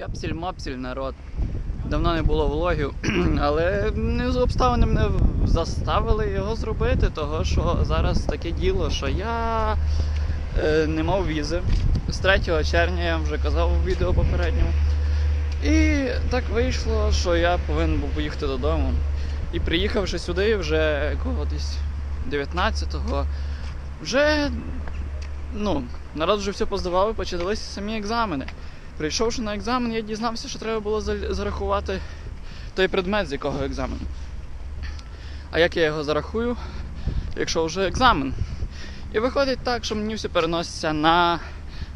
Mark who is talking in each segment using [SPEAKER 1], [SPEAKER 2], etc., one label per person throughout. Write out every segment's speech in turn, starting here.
[SPEAKER 1] Япсіль-мапсіль, народ. Давно не було влогів, але з обставини мене заставили його зробити, того що зараз таке діло, що я е, не мав візи. З 3 червня я вже казав у відео попередньому. І так вийшло, що я повинен був поїхати додому. І приїхавши сюди, вже якого десь 19-го, вже ну, народ вже все поздавав і почалися самі екзамени. Прийшовши на екзамен, я дізнався, що треба було зарахувати той предмет, з якого екзамен. А як я його зарахую, якщо вже екзамен? І виходить так, що мені все переноситься на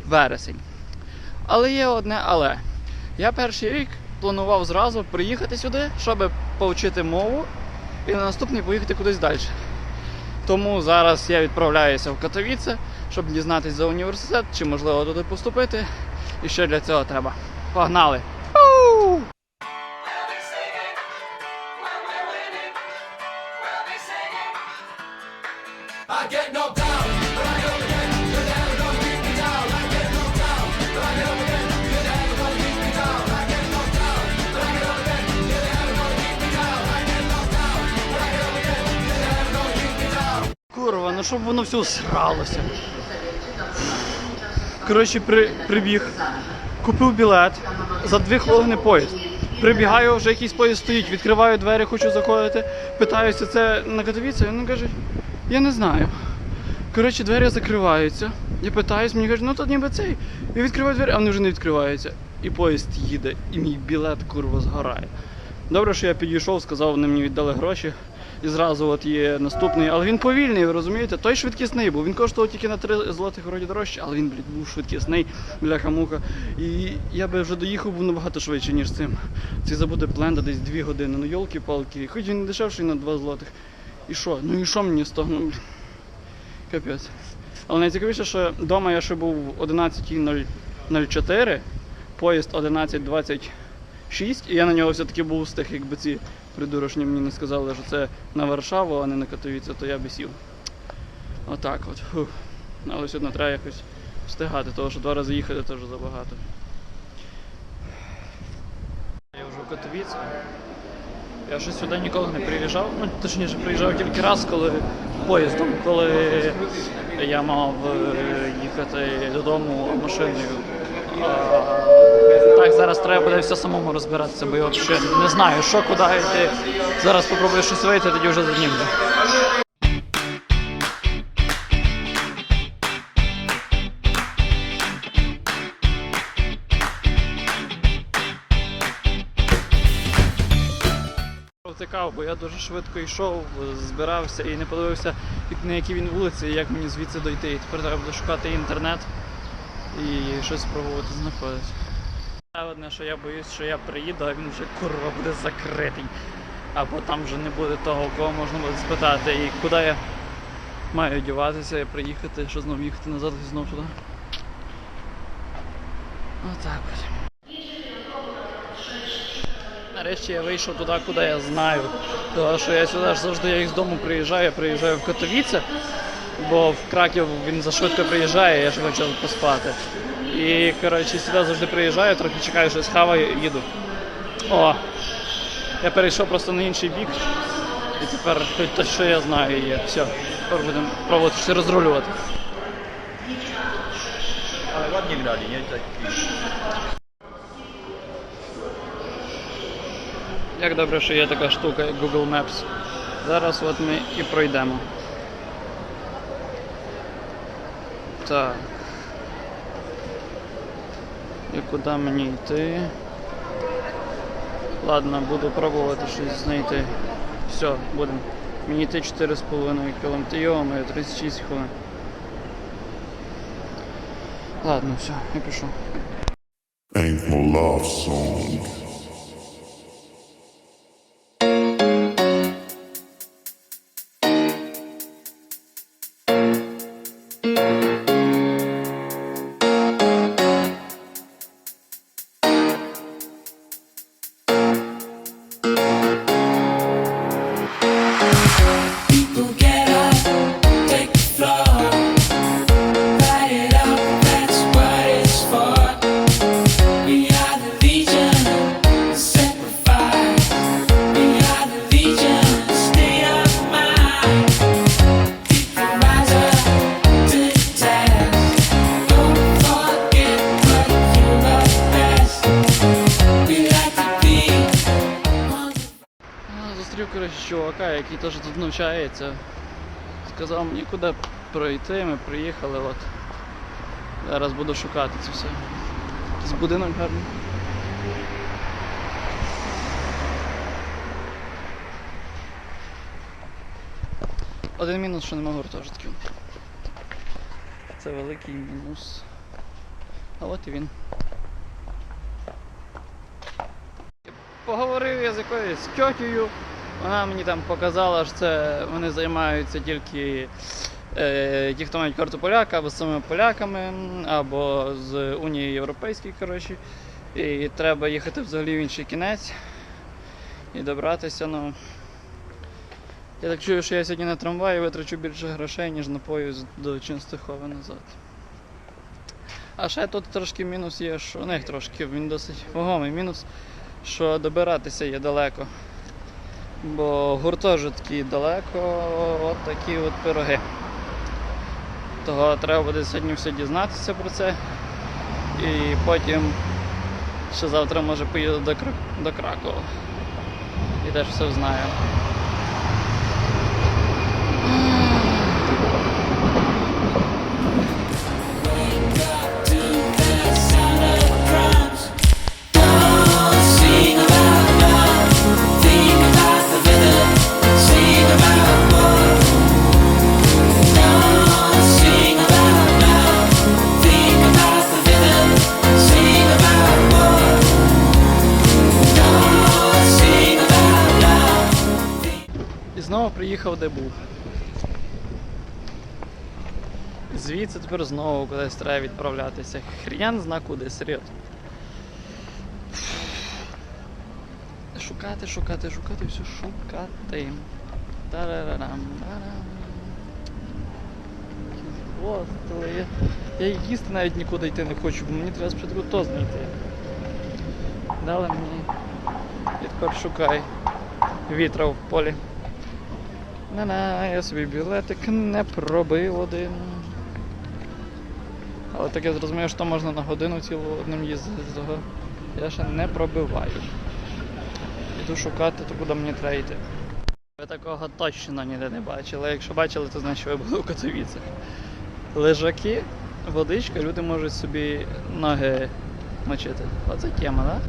[SPEAKER 1] вересень. Але є одне але. Я перший рік планував зразу приїхати сюди, щоб повчити мову, і на наступний поїхати кудись далі. Тому зараз я відправляюся в Катовіце, щоб дізнатися за університет, чи можливо туди поступити. І що для цього треба. Погнали! Курва, ну щоб воно все сралося. Коротше, при, прибіг, купив білет за дві хвилини поїзд. Прибігаю, вже якийсь поїзд стоїть, відкриваю двері, хочу заходити. Питаюся, це на Катовіці? Він каже, я не знаю. Коротше, двері закриваються. Я питаюсь, мені кажуть, ну тут ніби цей. Я відкриваю двері, а вони вже не відкриваються. І поїзд їде, і мій білет курва згорає. Добре, що я підійшов, сказав, вони мені віддали гроші. І зразу от є наступний, але він повільний, ви розумієте? Той швидкісний був. Він коштував тільки на 3 злотих вроді дорожче, але він, блядь, був швидкісний, бляха-муха. І я би вже доїхав був набагато швидше, ніж цим. Цей забути пленда десь 2 години. Ну йолки-палки. Хоч він дешевший на 2 злотих. І що? Ну і що мені з того? Ну. Капець. Але найцікавіше, що вдома я ще був 11.04, поїзд 11.26, і я на нього все-таки був встиг, якби ці придурочні мені не сказали, що це на Варшаву, а не на Катовіце, то я би сів. Отак от. Фух. Але все одно треба якось встигати, тому що два рази їхати теж забагато. Я вже в Катовіці. Я ще сюди ніколи не приїжджав. Ну, точніше, приїжджав тільки раз, коли поїздом, коли я мав е, їхати додому машиною. А, так, зараз треба буде все самому розбиратися, бо я взагалі не знаю, що куди йти. Зараз спробую щось вийти, тоді вже знімлю. Цікаво, бо я дуже швидко йшов, збирався і не подивився, на якій він вулиці, і як мені звідси дойти. І тепер треба буде шукати інтернет і щось спробувати знаходити. Одне, що я боюсь, що я приїду, а він вже курва буде закритий. Або там вже не буде того, кого можна буде спитати. І куди я маю одягатися і приїхати, що знову їхати назад і знову туди. Отак от. Нарешті я вийшов туди, куди я знаю. Тому що я сюди ж завжди я з дому приїжджаю, я приїжджаю в Катовіце, бо в Краків він зашвидко приїжджає, я ж хочу поспати. І коротше сюди завжди приїжджаю, трохи чекаю, що схаваю, їду. О! Я перейшов просто на інший бік. І тепер те, що я знаю, є. Все, тепер будемо пробувати щось розрулювати.
[SPEAKER 2] Ale ładnie grali, nie? Tak,
[SPEAKER 1] Як добре, що є така штука, як Google Maps. Зараз от ми і пройдемо. Так. І куди мені йти? Ладно, буду пробувати щось знайти. Все, будемо. Мені йти 4,5 км. Йо-моє, 36 хвилин. Ладно, все, я пішов.
[SPEAKER 3] Painful love song.
[SPEAKER 1] Чувака, який теж тут навчається. Сказав мені, куди пройти, ми приїхали, от. Зараз буду шукати це все. Якийсь будинок гарний. Один мінус, що нема гуртожитків. Це великий мінус. А от і він. Поговорив я з якоюсь тьотєю. Вона мені там показала, що це вони займаються тільки е, ті, хто мають карту поляка, або з самими поляками, або з Унії Європейської, коротше. І треба їхати взагалі в інший кінець і добратися. Ну, я так чую, що я сьогодні на трамваї витрачу більше грошей, ніж на поїзд до Ченстихова назад. А ще тут трошки мінус є, що не трошки, він досить вагомий мінус, що добиратися є далеко. Бо гуртожитки далеко, от такі от пироги. Того треба буде сьогодні все дізнатися про це. І потім ще завтра може поїду до, Крак... до Кракова. І теж все знаю. Де був. Звідси тепер знову кудись треба відправлятися. Хрен зна куди, серйозно. Шукати, шукати, шукати, все шукати. Тарарарам, тарам. Господи, я, я їсти навіть нікуди йти не хочу, бо мені треба спочатку то знайти. Дали мені. І тепер шукай вітра в полі. На-на, я собі білетик не пробив один. Але так я зрозумів, що можна на годину цілу одним їздити. Я ще не пробиваю. Іду шукати, то куди мені треба йти. Ви такого точно ніде не бачили. Якщо бачили, то значить ви були у Катовіцях. Лежаки, водичка, люди можуть собі ноги мочити. Оце тема, так? Да?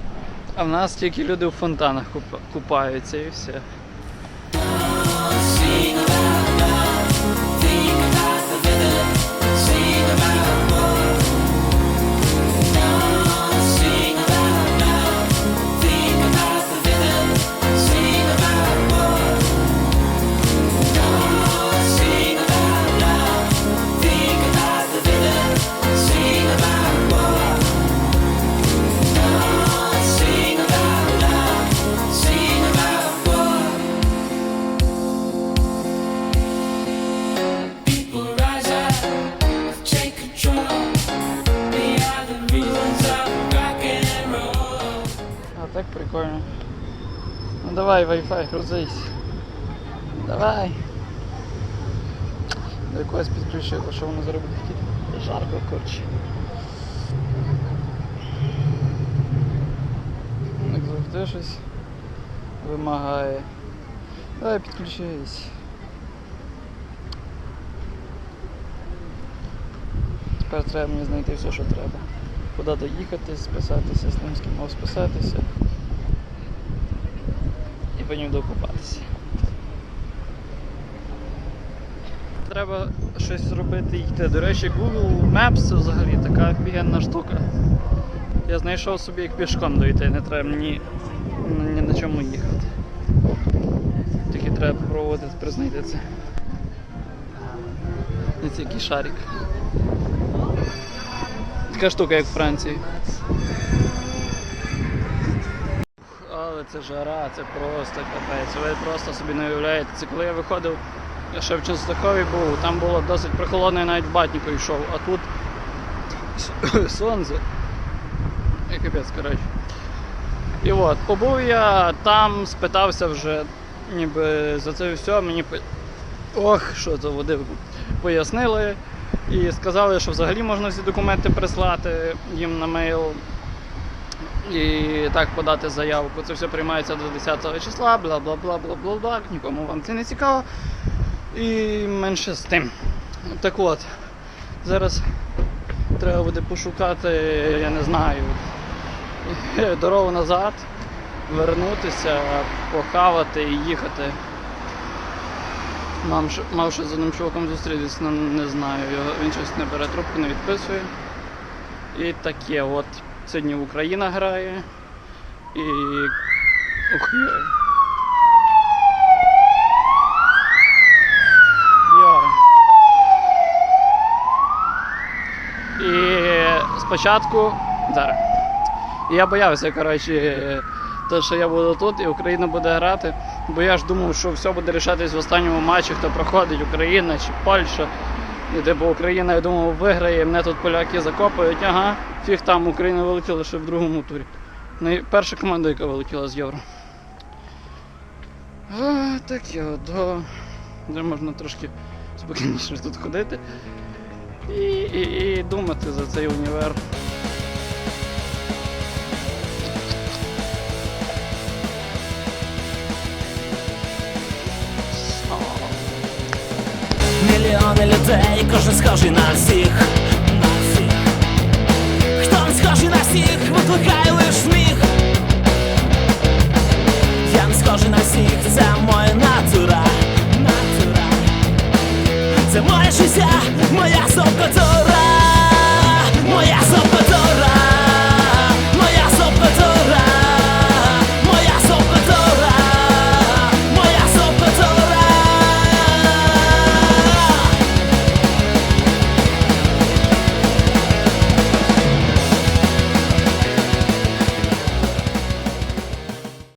[SPEAKER 1] А в нас тільки люди в фонтанах купаються і все.
[SPEAKER 4] sing
[SPEAKER 1] aloud. Давай, Wi-Fi, грузись. Давай. До якогось підключило, що воно зробить таке жарко, коротше. Як завжди щось вимагає. Давай підключись. Тепер треба мені знайти все, що треба. Куди доїхати, списатися з тим, з ким мав списатися. І потім докупатися. Треба щось зробити йти. До речі, Google Maps це взагалі така офігенна штука. Я знайшов собі як пішком дойти, не треба мені ні на чому їхати. Тільки треба спробувати тепер знайти це. Ось який шарик. Така штука, як в Франції. Але це жара, це просто капець. Ви просто собі не уявляєте. Це коли я виходив, я ще в Ченстахові був, там було досить прохолодно, я навіть батніку йшов, а тут сонце. І капець, коротше. І от, побув я там, спитався вже, ніби за це все, мені ох, що за води пояснили. І сказали, що взагалі можна всі документи прислати їм на мейл. І так подати заявку. Це все приймається до 10 числа, бла бла бла бла бла бла. Нікому вам це не цікаво. І менше з тим. Так от, зараз треба буде пошукати, я не знаю, дорогу назад, вернутися, похавати і їхати. Мам, мав ще з одним чуваком зустрітися, ну, не знаю, він щось не бере трубку, не відписує. І таке, от сьогодні Україна грає. І. Ух йой. Йой. І спочатку. Зараз. Я боявся, коротше, те, що я буду тут і Україна буде грати. Бо я ж думав, що все буде рішатись в останньому матчі, хто проходить, Україна чи Польща. І бо Україна, я думав, виграє, мене тут поляки закопають, ага, фіг там Україна вилетіла ще в другому турі. Ну, перша команда, яка вилетіла з євро. А, таке до... Де можна трошки спокійніше тут ходити. І, і, і думати за цей універ.
[SPEAKER 5] мільйони людей, кожен схожий на всіх, на всіх. Хто не схожий на всіх, викликає лиш сміх. Я не схожий на всіх, це моя натура, натура. Це моя життя, моя.